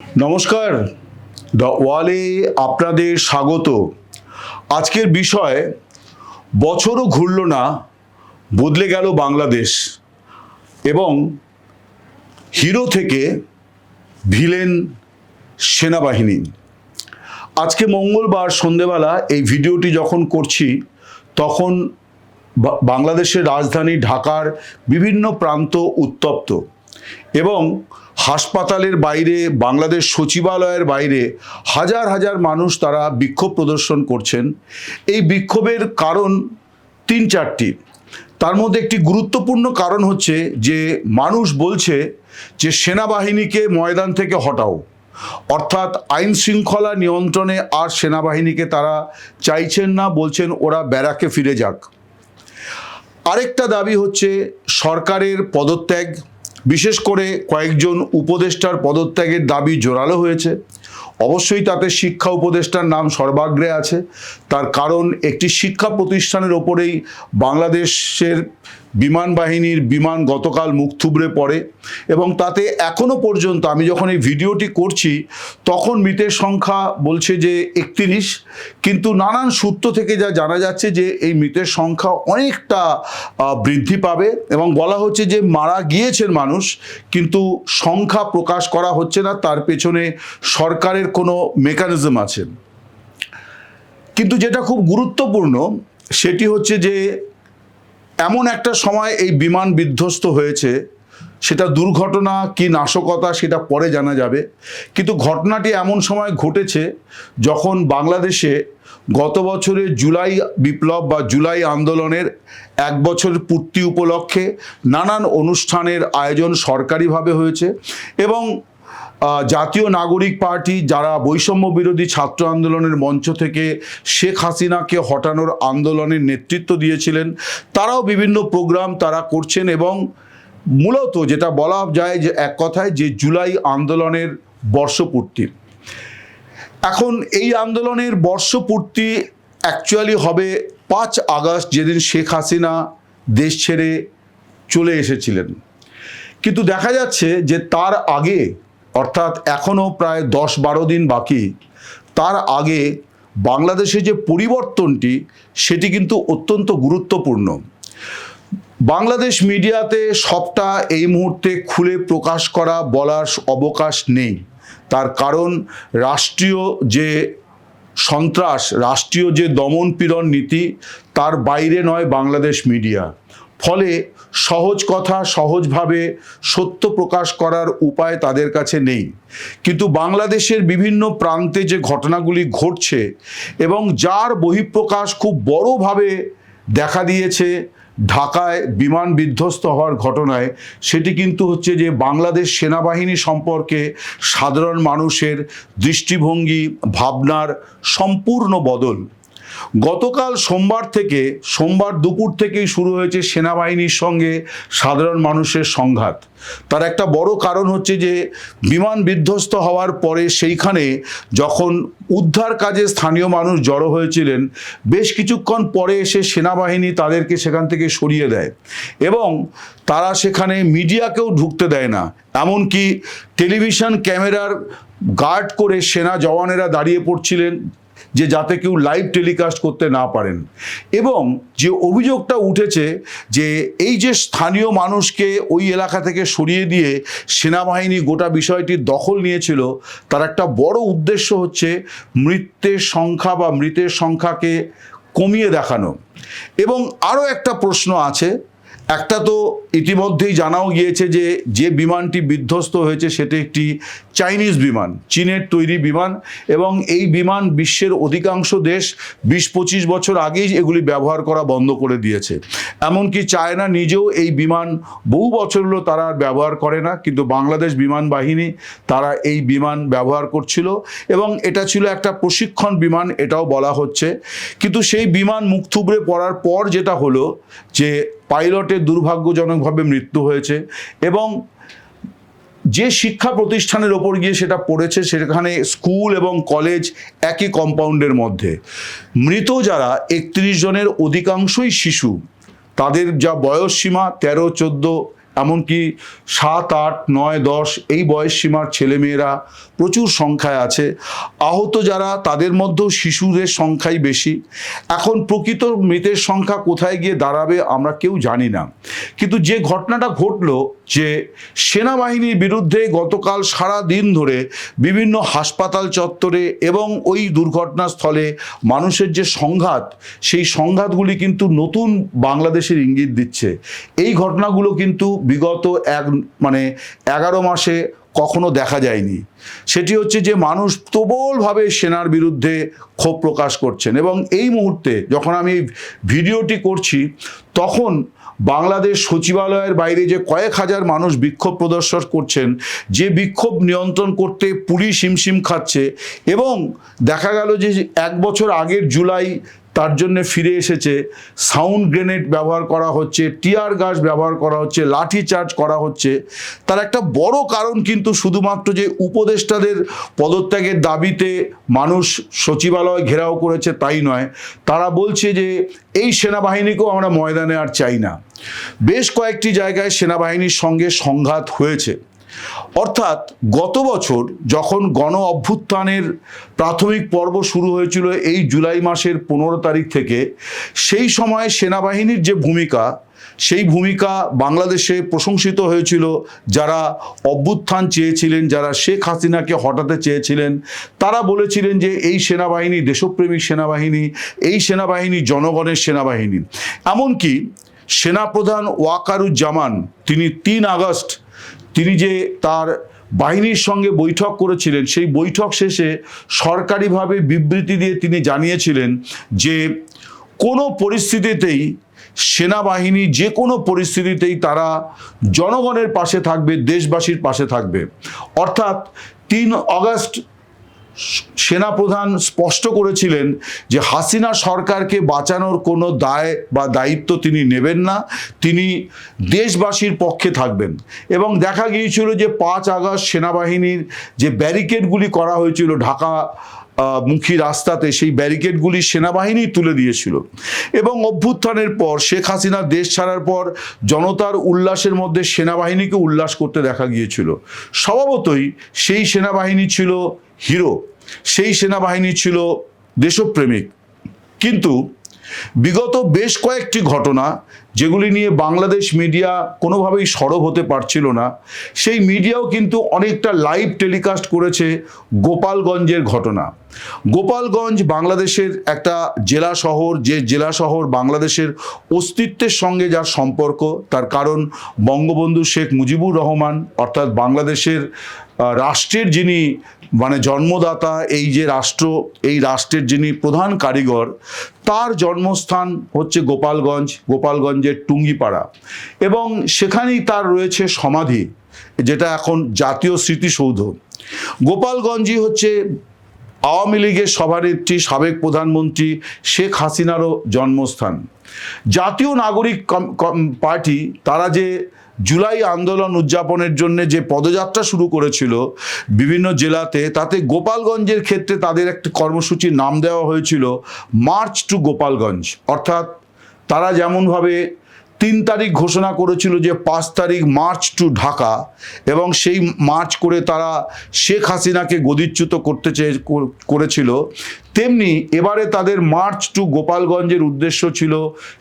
নমস্কার। দ্য ওয়ালে আপনাদের স্বাগত। আজকের বিষয়, বছরও ঘুরল না, বদলে গেল বাংলাদেশ এবং হিরো থেকে ভিলেন সেনাবাহিনী। আজকে মঙ্গলবার সন্ধেবেলা এই ভিডিওটি যখন করছি, তখন বাংলাদেশের রাজধানী ঢাকার বিভিন্ন প্রান্ত উত্তপ্ত। এবং হাসপাতালের বাইরে, বাংলাদেশ সচিবালয়ের বাইরে হাজার হাজার মানুষ তারা বিক্ষোভ প্রদর্শন করছেন। এই বিক্ষোভের কারণ তিন চারটি। তার মধ্যে একটি গুরুত্বপূর্ণ কারণ হচ্ছে যে মানুষ বলছে যে সেনাবাহিনীকে ময়দান থেকে হটাও। অর্থাৎ আইন শৃঙ্খলা নিয়ন্ত্রণে আর সেনাবাহিনীকে তারা চাইছেন না, বলছেন ওরা ব্যারাকে ফিরে যাক। আরেকটা দাবি হচ্ছে সরকারের পদত্যাগ। বিশেষ করে কয়েকজন উপদেষ্টার পদত্যাগের দাবি জোরালো হয়েছে। অবশ্যই তাতে শিক্ষা উপদেষ্টার নাম সর্বাগ্রে আছে। তার কারণ একটি শিক্ষা প্রতিষ্ঠানের ওপরেই বাংলাদেশের বিমান বাহিনীর বিমান গতকাল মুখ থুবড়ে পড়ে এবং তাতে এখনও পর্যন্ত আমি যখন এই ভিডিওটি করছি, তখন মৃতের সংখ্যা বলছে যে একত্রিশ, কিন্তু নানান সূত্র থেকে যা জানা যাচ্ছে যে এই মৃতের সংখ্যা অনেকটা বৃদ্ধি পাবে এবং বলা হচ্ছে যে মারা গিয়েছেন মানুষ, কিন্তু সংখ্যা প্রকাশ করা হচ্ছে না। তার পেছনে সরকারের কোনো মেকানিজম আছে। কিন্তু যেটা খুব গুরুত্বপূর্ণ, সেটি হচ্ছে যে এমন একটা সময় এই বিমান বিধ্বস্ত হয়েছে, সেটা দুর্ঘটনা কি নাশকতা সেটা পরে জানা যাবে। কিন্তু ঘটনাটি এমন সময় ঘটেছে যখন বাংলাদেশে গত বছরের জুলাই বিপ্লব বা জুলাই আন্দোলনের এক বছর পূর্তি উপলক্ষে নানান অনুষ্ঠানের আয়োজন সরকারিভাবে হয়েছে এবং জাতীয় নাগরিক পার্টি যারা বৈষম্য বিরোধী ছাত্র আন্দোলনের মঞ্চ থেকে শেখ হাসিনাকে হটানোর আন্দোলনের নেতৃত্ব দিয়েছিলেন, তারাও বিভিন্ন প্রোগ্রাম তারা করছেন এবং মূলত যেটা বলা যায় যে এক কথায় যে জুলাই আন্দোলনের বর্ষপূর্তি। এখন এই আন্দোলনের বর্ষপূর্তি অ্যাকচুয়ালি হবে পাঁচ আগস্ট যেদিন শেখ হাসিনা দেশ ছেড়ে চলে এসেছিলেন। কিন্তু দেখা যাচ্ছে যে তার আগে অর্থাৎ এখনও প্রায় দশ বারো দিন বাকি, তার আগে বাংলাদেশে যে পরিবর্তনটি, সেটি কিন্তু অত্যন্ত গুরুত্বপূর্ণ। বাংলাদেশ মিডিয়াতে সবটা এই মুহূর্তে খুলে প্রকাশ করা বলার অবকাশ নেই। তার কারণ, রাষ্ট্রীয় যে সন্ত্রাস, রাষ্ট্রীয় যে দমন পীড়ন নীতি, তার বাইরে নয় বাংলাদেশ মিডিয়া। ফলে সহজ কথা, সহজভাবে সত্য প্রকাশ করার উপায় তাদের কাছে নেই। কিন্তু বাংলাদেশের বিভিন্ন প্রান্তে যে ঘটনাগুলি ঘটছে এবং যার বহিঃপ্রকাশ খুব বড়ভাবে দেখা দিয়েছে ঢাকায় বিমান বিধ্বস্ত হওয়ার ঘটনায়, সেটি কিন্তু হচ্ছে যে বাংলাদেশ সেনাবাহিনী সম্পর্কে সাধারণ মানুষের দৃষ্টিভঙ্গি, ভাবনার সম্পূর্ণ বদল। গতকাল সোমবার থেকে, সোমবার দুপুর থেকেই শুরু হয়েছে সেনাবাহিনীর সঙ্গে সাধারণ মানুষের সংঘাত। তার একটা বড় কারণ হচ্ছে যে, বিমান বিধ্বস্ত হওয়ার পরে সেইখানে যখন উদ্ধার কাজে স্থানীয় মানুষ জড়ো হয়েছিলেন, বেশ কিছুক্ষণ পরে এসে সেনাবাহিনী তাদেরকে সেখান থেকে সরিয়ে দেয় এবং তারা সেখানে মিডিয়াকেও ঢুকতে দেয় না। এমনকি টেলিভিশন ক্যামেরার গার্ড করে সেনা জওয়ানেরা দাঁড়িয়ে পড়ছিলেন যে যাতে কেউ লাইভ টেলিকাস্ট করতে না পারেন। এবং যে অভিযোগটা উঠেছে যে এই যে স্থানীয় মানুষকে ওই এলাকা থেকে সরিয়ে দিয়ে সেনাবাহিনী গোটা বিষয়টির দখল নিয়েছিল, তার একটা বড় উদ্দেশ্য হচ্ছে মৃত্যের সংখ্যা বা মৃতের সংখ্যাকে কমিয়ে দেখানো। এবং আরও একটা প্রশ্ন আছে একটা তো ইতিমধ্যেই জানাও গিয়েছে যে যে বিমানটি বিধ্বস্ত হয়েছে সেটি একটি চাইনিজ বিমান, চীনের তৈরি বিমান এবং এই বিমান বিশ্বের অধিকাংশ দেশ বিশ পঁচিশ বছর আগেই এগুলি ব্যবহার করা বন্ধ করে দিয়েছে। এমনকি চায়না নিজেও এই বিমান বহু বছর হলো তারা আর ব্যবহার করে না, কিন্তু বাংলাদেশ বিমান বাহিনী তারা এই বিমান ব্যবহার করছিল এবং এটা ছিল একটা প্রশিক্ষণ বিমান এটাও বলা হচ্ছে। কিন্তু সেই বিমান মুখ থুবড়ে পড়ার পর যেটা হলো যে পাইলটের দুর্ভাগ্যজনকভাবে মৃত্যু হয়েছে এবং যে শিক্ষা প্রতিষ্ঠানের ওপর গিয়ে সেটা পড়েছে সেখানে স্কুল এবং কলেজ একই কম্পাউন্ডের মধ্যে। মৃত যারা একত্রিশ জনের অধিকাংশই শিশু। তাদের যা বয়স সীমা তেরো, চোদ্দ এমনকি সাত, আট, নয়, দশ এই বয়স সীমার ছেলেমেয়েরা প্রচুর সংখ্যায় আছে। আহত যারা, তাদের মধ্যেও শিশুদের সংখ্যাই বেশি। এখন প্রকৃত মৃতের সংখ্যা কোথায় গিয়ে দাঁড়াবে আমরা কেউ জানি না। কিন্তু যে ঘটনাটা ঘটলো যে সেনাবাহিনীর বিরুদ্ধে গতকাল সারা দিন ধরে বিভিন্ন হাসপাতাল চত্বরে এবং ওই দুর্ঘটনাস্থলে মানুষের যে সংঘাত, সেই সংঘাতগুলি কিন্তু নতুন বাংলাদেশের ইঙ্গিত দিচ্ছে। এই ঘটনাগুলো কিন্তু বিগত এক মানে এগারো মাসে কখনো দেখা যায়নি। সেটি হচ্ছে যে মানুষ প্রবলভাবে সেনার বিরুদ্ধে ক্ষোভ প্রকাশ করছেন এবং এই মুহূর্তে যখন আমি ভিডিওটি করছি, তখন বাংলাদেশ সচিবালয়ের বাইরে যে কয়েক হাজার মানুষ বিক্ষোভ প্রদর্শন করছেন, যে বিক্ষোভ নিয়ন্ত্রণ করতে পুলিশ হিমশিম খাচ্ছে এবং দেখা গেল যে এক বছর আগের জুলাই তার জন্য ফিরে এসেছে। সাউন্ড গ্রেনেড ব্যবহার করা হচ্ছে, টিয়ার গাছ ব্যবহার করা হচ্ছে, লাঠি চার্জ করা হচ্ছে। তার একটা বড় কারণ কিন্তু শুধুমাত্র যে উপদেষ্টাদের পদত্যাগের দাবিতে মানুষ সচিবালয় ঘেরাও করেছে তাই নয়, তারা বলছে যে এই সেনাবাহিনীকেও আমরা ময়দানে আর চাই না। বেশ কয়েকটি জায়গায় সেনাবাহিনীর সঙ্গে সংঘাত হয়েছে। অর্থাৎ গত বছর যখন গণ অভ্যুত্থানের প্রাথমিক পর্ব শুরু হয়েছিল এই জুলাই মাসের পনেরো তারিখ থেকে, সেই সময় সেনাবাহিনীর যে ভূমিকা, সেই ভূমিকা বাংলাদেশে প্রশংসিত হয়েছিল। যারা অভ্যুত্থান চেয়েছিলেন, যারা শেখ হাসিনাকে হটাতে চেয়েছিলেন, তারা বলেছিলেন যে এই সেনাবাহিনী দেশপ্রেমিক সেনাবাহিনী, এই সেনাবাহিনী জনগণের সেনাবাহিনী। এমনকি সেনাপ্রধান ওয়াকারুজ্জামান, তিনি তিন আগস্ট তিনি যে তার বাহিনীর সঙ্গে বৈঠক করেছিলেন, সেই বৈঠক শেষে সরকারিভাবে বিবৃতি দিয়ে তিনি জানিয়েছিলেন যে কোনো পরিস্থিতিতেই সেনাবাহিনী, যে কোনো পরিস্থিতিতেই তারা জনগণের পাশে থাকবে, দেশবাসীর পাশে থাকবে। অর্থাৎ তিন আগস্ট সেনাপ্রধান স্পষ্ট করেছিলেন যে হাসিনা সরকারকে বাঁচানোর কোনো দায় বা দায়িত্ব তিনি নেবেন না, তিনি দেশবাসীর পক্ষে থাকবেন। এবং দেখা গিয়েছিল যে পাঁচ আগস্ট সেনাবাহিনীর যে ব্যারিকেডগুলি করা হয়েছিল ঢাকা মুখী রাস্তাতে, সেই ব্যারিকেডগুলি সেনাবাহিনী তুলে দিয়েছিল। এবং অভ্যুত্থানের পর, শেখ হাসিনা দেশ ছাড়ার পর জনতার উল্লাসের মধ্যে সেনাবাহিনীকে উল্লাস করতে দেখা গিয়েছিল। স্বভাবতই সেই সেনাবাহিনী ছিল হিরো, সেই সেনাবাহিনী ছিল দেশপ্রেমিক। কিন্তু বিগত বেশ কয়েকটি ঘটনা, যেগুলি নিয়ে বাংলাদেশ মিডিয়া কোনোভাবেই সরব হতে পারছিল না, সেই মিডিয়াও কিন্তু অনেকটা লাইভ টেলিকাস্ট করেছে গোপালগঞ্জের ঘটনা। গোপালগঞ্জ বাংলাদেশের একটা জেলা শহর, যে জেলা শহর বাংলাদেশের অস্তিত্বের সঙ্গে যার সম্পর্ক, তার কারণ বঙ্গবন্ধু শেখ মুজিবুর রহমান, অর্থাৎ বাংলাদেশের রাষ্ট্রের যিনি মানে জন্মদাতা, এই যে রাষ্ট্র, এই রাষ্ট্রের যিনি প্রধান কারিগর, তার জন্মস্থান হচ্ছে গোপালগঞ্জ, গোপালগঞ্জের টুঙ্গিপাড়া। এবং সেখানেই তার রয়েছে সমাধি, যেটা এখন জাতীয় স্মৃতিসৌধ। গোপালগঞ্জই হচ্ছে আওয়ামী লীগের সভানেত্রী, সাবেক প্রধানমন্ত্রী শেখ হাসিনারও জন্মস্থান। জাতীয় নাগরিক পার্টি, তারা যে জুলাই আন্দোলন উদযাপনের জন্য যে পদযাত্রা শুরু করেছিল বিভিন্ন জেলাতে, তাতে গোপালগঞ্জের ক্ষেত্রে তাদের একটি কর্মসূচির নাম দেওয়া হয়েছিল, মার্চ টু গোপালগঞ্জ অর্থাৎ তারা যেমনভাবে তিন তারিখ ঘোষণা করেছিল যে পাঁচ তারিখ মার্চ টু ঢাকা এবং সেই মার্চ করে তারা শেখ হাসিনাকে গদিচ্যুত করতে চেয়ে, করেছিল। তেমনি এবারে তাদের মার্চ টু গোপালগঞ্জের উদ্দেশ্য ছিল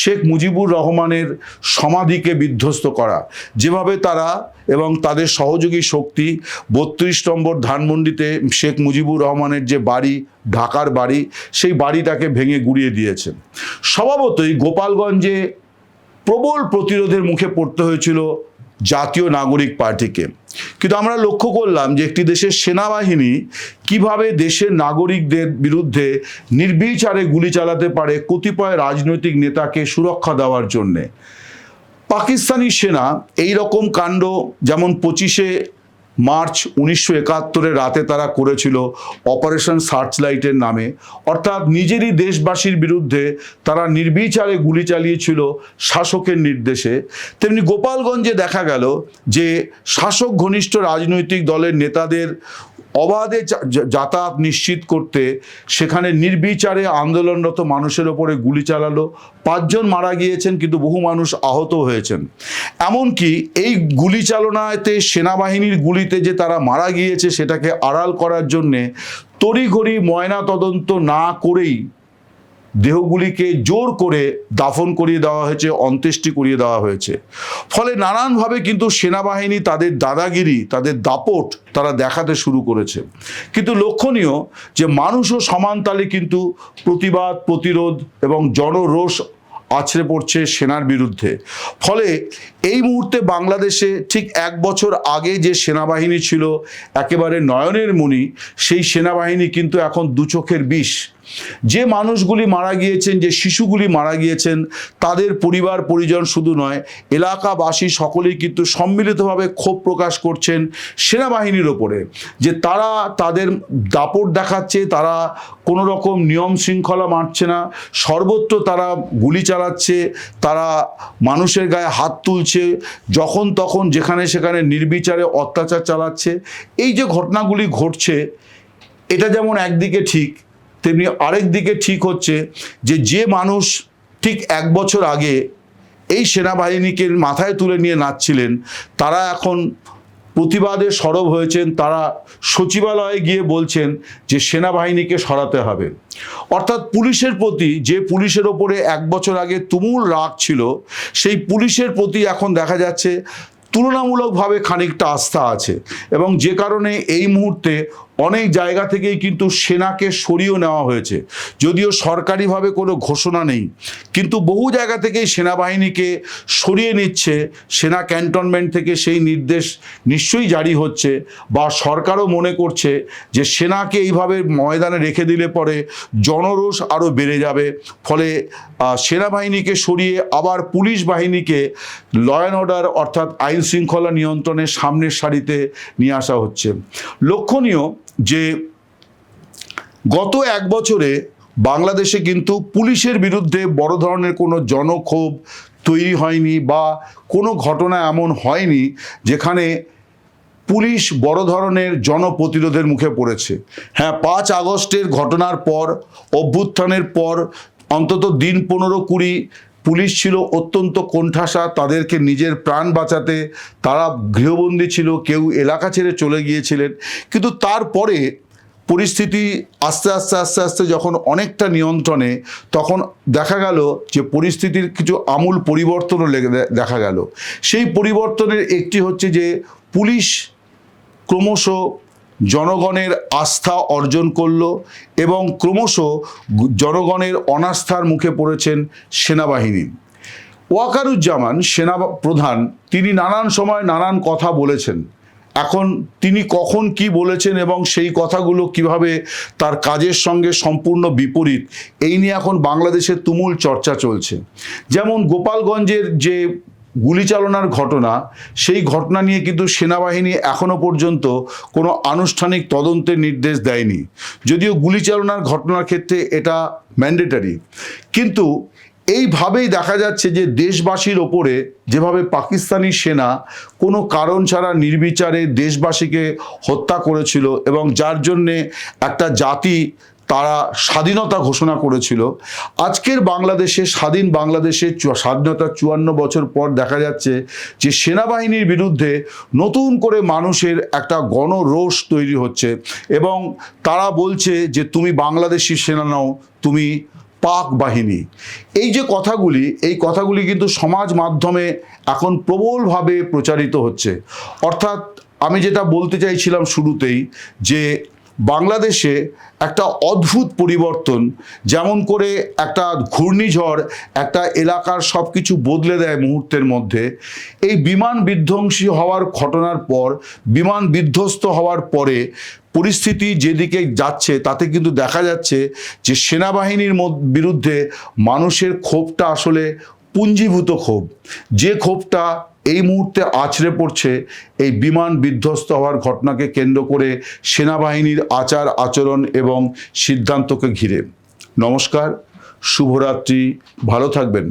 শেখ মুজিবুর রহমানের সমাধিকে বিধ্বস্ত করা। যেভাবে তারা এবং তাদের সহযোগী শক্তি বত্রিশ নম্বর ধানমন্ডিতে শেখ মুজিবুর রহমানের যে বাড়ি, ঢাকার বাড়ি, সেই বাড়িটাকে ভেঙে গুড়িয়ে দিয়েছে। স্বভাবতই গোপালগঞ্জে প্রবল প্রতিরোধের মুখে পড়তে হয়েছিল জাতীয় নাগরিক পার্টিকে। কিন্তু আমরা লক্ষ্য করলাম যে একটি দেশের সেনাবাহিনী কীভাবে দেশের নাগরিকদের বিরুদ্ধে নির্বিচারে গুলি চালাতে পারে কতিপয় রাজনৈতিক নেতাকে সুরক্ষা দেওয়ার জন্যে। পাকিস্তানি সেনা এই রকম কাণ্ড যেমন পঁচিশে মার্চ উনিশশো একাত্তরের রাতে তারা করেছিল অপারেশন সার্চলাইটের নামে। অর্থাৎ নিজেরই দেশবাসীর বিরুদ্ধে তারা নির্বিচারে গুলি চালিয়েছিল শাসকের নির্দেশে। তেমনি গোপালগঞ্জে দেখা গেল যে শাসক ঘনিষ্ঠ রাজনৈতিক দলের নেতাদের অবাধে যাতায়াত নিশ্চিত করতে সেখানে নির্বিচারে আন্দোলনরত মানুষের ওপরে গুলি চালালো। পাঁচজন মারা গিয়েছেন কিন্তু বহু মানুষ আহত হয়েছেন। এমনকি এই গুলি চালনাতে সেনাবাহিনীর গুলিতে যে তারা মারা গিয়েছে সেটাকে আড়াল করার জন্যে তড়িঘড়ি ময়না তদন্ত না করেই দেহগুলিকে জোর করে দাফন করিয়ে দেওয়া হয়েছে, অন্ত্যেষ্টি করিয়ে দেওয়া হয়েছে। ফলে নানানভাবে কিন্তু সেনাবাহিনী, তাদের দাদাগিরি, তাদের দাপট তারা দেখাতে শুরু করেছে। কিন্তু লক্ষণীয় যে মানুষও সমান তালে কিন্তু প্রতিবাদ, প্রতিরোধ এবং জনরোষ আছড়ে পড়ছে সেনার বিরুদ্ধে। ফলে এই মুহূর্তে বাংলাদেশে ঠিক এক বছর আগে যে সেনাবাহিনী ছিল, একেবারে নয়নের মণি, সেই সেনাবাহিনী কিন্তু এখন দু চোখের বিষ যে মানুষগুলি মারা গিয়েছেন, যে শিশুগুলি মারা গিয়েছেন, তাদের পরিবার, পরিজন শুধু নয়, এলাকাবাসী সকলেই কিন্তু সম্মিলিতভাবে ক্ষোভ প্রকাশ করছেন সেনাবাহিনীর ওপরে। যে তারা তাদের দাপট দেখাচ্ছে, তারা কোনো রকম নিয়ম শৃঙ্খলা মানছে না, সর্বত্র তারা গুলি চালাচ্ছে, তারা মানুষের গায়ে হাত তুলছে, যখন তখন যেখানে সেখানে নির্বিচারে অত্যাচার চালাচ্ছে। এই যে ঘটনাগুলি ঘটছে, এটা যেমন একদিকে ঠিক তেমনি আরেক দিকে ঠিক হচ্ছে যে যে মানুষ ঠিক এক বছর আগে এই সেনাবাহিনীকে মাথায় তুলে নিয়ে নাচছিলেন, তারা এখন প্রতিবাদে সরব হয়েছেন, তারা সচিবালয়ে গিয়ে বলছেন যে, সেনাবাহিনীকে সরাতে হবে। অর্থাৎ পুলিশের প্রতি যে পুলিশের ওপরে এক বছর আগে তুমুল রাগ ছিল, সেই পুলিশের প্রতি এখন দেখা যাচ্ছে তুলনামূলকভাবে খানিকটা আস্থা আছে এবং যে কারণে এই মুহূর্তে অনেক জায়গা থেকেই কিন্তু সেনাকে সরিয়েও নেওয়া হয়েছে। যদিও সরকারিভাবে কোনো ঘোষণা নেই, কিন্তু বহু জায়গা থেকেই সেনাবাহিনীকে সরিয়ে নিচ্ছে, সেনা ক্যান্টনমেন্ট থেকে সেই নির্দেশ নিশ্চয়ই জারি হচ্ছে বা সরকারও মনে করছে যে সেনাকে এইভাবে ময়দানে রেখে দিলে পরে জনরোষ আরও বেড়ে যাবে। ফলে সেনাবাহিনীকে সরিয়ে আবার পুলিশ বাহিনীকে ল অ্যান্ড অর্ডার অর্থাৎ আইন শৃঙ্খলা নিয়ন্ত্রণের সামনের সারিতে নিয়ে আসা হচ্ছে। লক্ষণীয় যে গত এক বছরে বাংলাদেশে কিন্তু পুলিশের বিরুদ্ধে বড় ধরনের কোনো জনক্ষোভ তৈরি হয়নি বা কোনো ঘটনা এমন হয়নি যেখানে পুলিশ বড় ধরনের জনপ্রতিরোধের মুখে পড়েছে। হ্যাঁ পাঁচ আগস্টের ঘটনার পর, অভ্যুত্থানের পর, অন্তত দিন পনেরো কুড়ি পুলিশ ছিল অত্যন্ত কোণঠাসা, তাদেরকে নিজের প্রাণ বাঁচাতে তারা গৃহবন্দী ছিল, কেউ এলাকা ছেড়ে চলে গিয়েছিলেন। কিন্তু তারপরে পরিস্থিতি আস্তে আস্তে আস্তে আস্তে যখন অনেকটা নিয়ন্ত্রণে, তখন দেখা গেল যে পরিস্থিতির কিছু আমূল পরিবর্তনও দেখা গেল। সেই পরিবর্তনের একটি হচ্ছে যে পুলিশ ক্রমশ জনগণের আস্থা অর্জন করল এবং ক্রমশ জনগণের অনাস্থার মুখে পড়েছেন সেনাবাহিনী। ওয়াকারুজ্জামান সেনা প্রধান তিনি নানান সময় নানান কথা বলেছেন। এখন তিনি কখন কি বলেছেন এবং সেই কথাগুলো কীভাবে তার কাজের সঙ্গে সম্পূর্ণ বিপরীত, এই নিয়ে এখন বাংলাদেশে তুমুল চর্চা চলছে। যেমন গোপালগঞ্জের যে গুলি চালনার ঘটনা, সেই ঘটনা নিয়ে কিন্তু সেনাবাহিনী এখনও পর্যন্ত কোনো আনুষ্ঠানিক তদন্তের নির্দেশ দেয়নি। যদিও গুলি চালনার ঘটনার ক্ষেত্রে এটা ম্যান্ডেটারি কিন্তু এইভাবেই দেখা যাচ্ছে যে দেশবাসীর ওপরে যেভাবে পাকিস্তানি সেনা কোনো কারণ ছাড়া নির্বিচারে দেশবাসীকে হত্যা করেছিল এবং যার জন্যে একটা জাতি তারা স্বাধীনতা ঘোষণা করেছিল। আজকের বাংলাদেশে, স্বাধীন বাংলাদেশে স্বাধীনতা চুয়ান্ন বছর পর দেখা যাচ্ছে যে সেনাবাহিনীর বিরুদ্ধে নতুন করে মানুষের একটা গণরোষ তৈরি হচ্ছে এবং তারা বলছে যে, তুমি বাংলাদেশি সেনা নাও, তুমি পাক বাহিনী। এই যে কথাগুলি, এই কথাগুলি কিন্তু সমাজ মাধ্যমে এখন প্রবলভাবে প্রচারিত হচ্ছে। অর্থাৎ আমি যেটা বলতে চাইছিলাম শুরুতেই যে বাংলাদেশে একটা অদ্ভুত পরিবর্তন, যেমন করে একটা ঘূর্ণিঝড় একটা এলাকার সব কিছু বদলে দেয় মুহূর্তের মধ্যে। এই বিমান বিধ্বংসী হওয়ার ঘটনার পর, বিমান বিধ্বস্ত হওয়ার পরে পরিস্থিতি যেদিকে যাচ্ছে, তাতে কিন্তু দেখা যাচ্ছে যে সেনাবাহিনীর বিরুদ্ধে মানুষের ক্ষোভটা আসলে পুঞ্জীভূত ক্ষোভ। যে ক্ষোভটা এই মুহূর্তে আছড়ে পড়ছে এই বিমান বিধ্বস্ত হওয়ার ঘটনাকে কেন্দ্র করে সেনাবাহিনীর আচার আচরণ এবং সিদ্ধান্তকে ঘিরে। নমস্কার, শুভরাত্রি, ভালো থাকবেন।